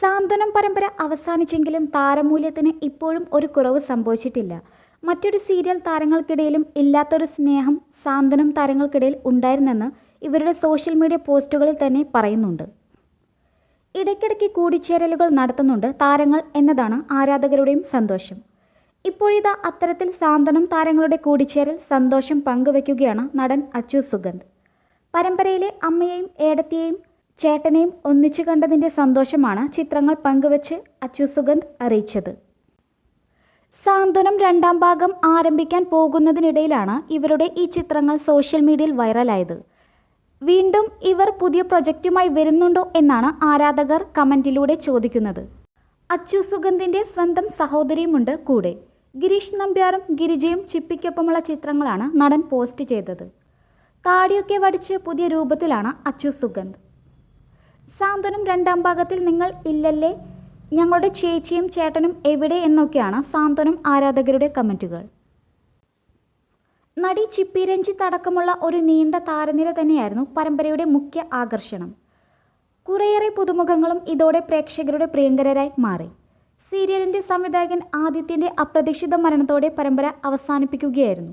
സാന്ത്വനം പരമ്പര അവസാനിച്ചെങ്കിലും താരമൂല്യത്തിന് ഇപ്പോഴും ഒരു കുറവ് സംഭവിച്ചിട്ടില്ല. മറ്റൊരു സീരിയൽ താരങ്ങൾക്കിടയിലും ഇല്ലാത്തൊരു സ്നേഹം സാന്ത്വനം താരങ്ങൾക്കിടയിൽ ഉണ്ടായിരുന്നെന്ന് ഇവരുടെ സോഷ്യൽ മീഡിയ പോസ്റ്റുകളിൽ തന്നെ പറയുന്നുണ്ട്. ഇടയ്ക്കിടയ്ക്ക് കൂടിച്ചേരലുകൾ നടത്തുന്നുണ്ട് താരങ്ങൾ എന്നതാണ് ആരാധകരുടെയും സന്തോഷം. ഇപ്പോഴിതാ അത്തരത്തിൽ സാന്ത്വനം താരങ്ങളുടെ കൂടിച്ചേരൽ സന്തോഷം പങ്കുവയ്ക്കുകയാണ് നടൻ അച്ചു സുഗന്ധ്. പരമ്പരയിലെ അമ്മയെയും ഏടത്തിയെയും ചേട്ടനെയും ഒന്നിച്ചു കണ്ടതിന്റെ സന്തോഷമാണ് ചിത്രങ്ങൾ പങ്കുവച്ച് അച്ചു സുഗന്ധ് അറിയിച്ചത്. സാന്ത്വനം രണ്ടാം ഭാഗം ആരംഭിക്കാൻ പോകുന്നതിനിടയിലാണ് ഇവരുടെ ഈ ചിത്രങ്ങൾ സോഷ്യൽ മീഡിയയിൽ വൈറലായത്. വീണ്ടും ഇവർ പുതിയ പ്രൊജക്റ്റുമായി വരുന്നുണ്ടോ എന്നാണ് ആരാധകർ കമന്റിലൂടെ ചോദിക്കുന്നത്. അച്ചു സുഗന്ധിന്റെ സ്വന്തം സഹോദരിയുമുണ്ട് കൂടെ. ഗിരീഷ് നമ്പ്യാറും ഗിരിജയും ചിപ്പിക്കൊപ്പമുള്ള ചിത്രങ്ങളാണ് നടൻ പോസ്റ്റ് ചെയ്തത്. താടിയൊക്കെ വടിച്ച് പുതിയ രൂപത്തിലാണ് അച്ചു സുഗന്ധ് സാന്ത്വനം രണ്ടാം ഭാഗത്തിൽ നിങ്ങൾ ഇല്ലല്ലേ? ഞങ്ങളുടെ ചേച്ചിയും ചേട്ടനും എവിടെ എന്നൊക്കെയാണ് സാന്ത്വനം ആരാധകരുടെ കമന്റുകൾ നടി ചിപ്പി രഞ്ജിത്ത് അടക്കമുള്ള ഒരു നീണ്ട താരനിര തന്നെയായിരുന്നു പരമ്പരയുടെ മുഖ്യ ആകർഷണം. കുറേയേറെ പുതുമുഖങ്ങളും ഇതോടെ പ്രേക്ഷകരുടെ പ്രിയങ്കരരായി മാറി. സീരിയലിന്റെ സംവിധായകൻ ആദിത്യന്റെ അപ്രതീക്ഷിത മരണത്തോടെ പരമ്പര അവസാനിപ്പിക്കുകയായിരുന്നു.